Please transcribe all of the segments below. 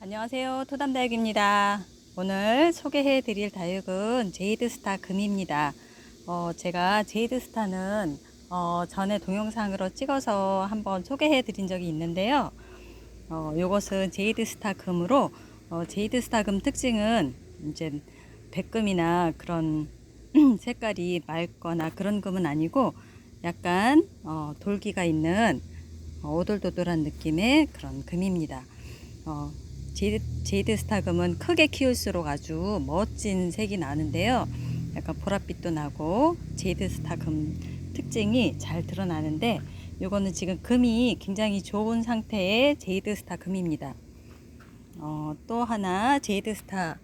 안녕하세요. 토담다육입니다. 오늘 소개해 드릴 다육은 제이드스타 금입니다. 어, 제가 제이드스타는 어, 전에 동영상으로 찍어서 한번 소개해 드린 적이 있는데요. 어, 요것은 제이드스타 금으로 어, 제이드스타 금 특징은 이제 백금이나 그런 색깔이 맑거나 그런 금은 아니고 약간 어, 돌기가 있는 어, 오돌도돌한 느낌의 그런 금입니다. 어, 제이드, 제이드 스타금은 크게 키울수록 아주 멋진 색이 나는데요. 약간 보랏빛도 나고 제이드 스타금 특징이 잘 드러나는데 요거는 지금 금이 굉장히 좋은 상태의 제이드 스타 금입니다. 어, 또 하나 제이드 스타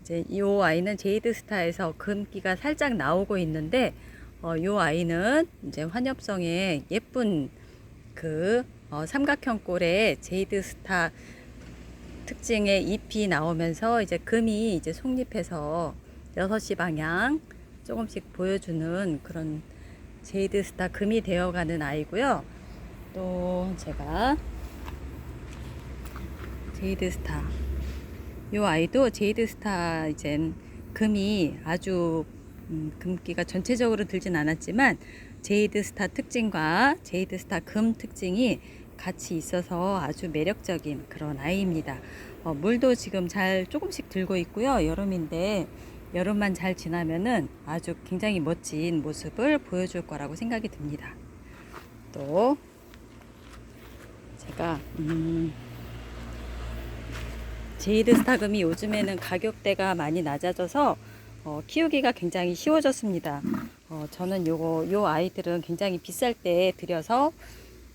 이제 이 아이는 제이드 스타에서 금기가 살짝 나오고 있는데 어, 이 아이는 이제 환엽성의 예쁜 그 어, 삼각형 꼴의 제이드 스타 특징의 잎이 나오면서 이제 금이 이제 속잎에서 6시 방향 조금씩 보여주는 그런 제이드 스타 금이 되어가는 아이고요. 또 제가 제이드 스타 이 아이도 제이드 스타 이제 금이 아주 음, 금기가 전체적으로 들진 않았지만 제이드 스타 특징과 제이드 스타 금 특징이 같이 있어서 아주 매력적인 그런 아이입니다. 어, 물도 지금 잘 조금씩 들고 있고요. 여름인데 여름만 잘 지나면은 아주 굉장히 멋진 모습을 보여줄 거라고 생각이 듭니다. 또 제가 음, 제이드 스타금이 요즘에는 가격대가 많이 낮아져서 어, 키우기가 굉장히 쉬워졌습니다. 어, 저는 요거 요 아이들은 굉장히 비쌀 때 들여서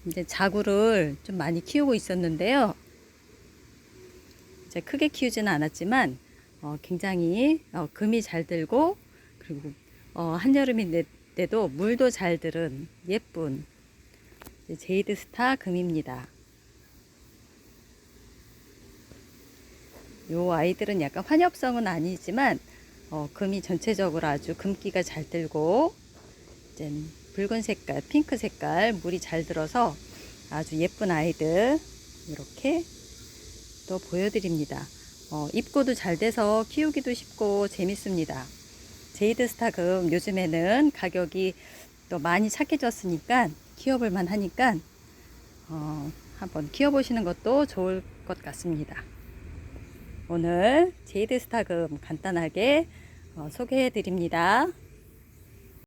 이제 자구를 좀 많이 키우고 있었는데요. 이제 크게 키우지는 않았지만 어, 굉장히 어, 금이 잘 들고 그리고 어, 한여름이 때도 물도 잘 들은 예쁜 제이드 스타 금입니다. 요 아이들은 약간 환엽성은 아니지만 어, 금이 전체적으로 아주 금기가 잘 들고 이제 붉은 색깔, 핑크 색깔 물이 잘 들어서 아주 예쁜 아이들 이렇게 또 보여드립니다. 어, 입고도 잘 돼서 키우기도 쉽고 재밌습니다. 제이드 스타금 요즘에는 가격이 또 많이 착해졌으니까 키워볼만 하니까 어, 한번 키워보시는 것도 좋을 것 같습니다. 오늘 제이드 스타금 간단하게 어, 소개해 드립니다.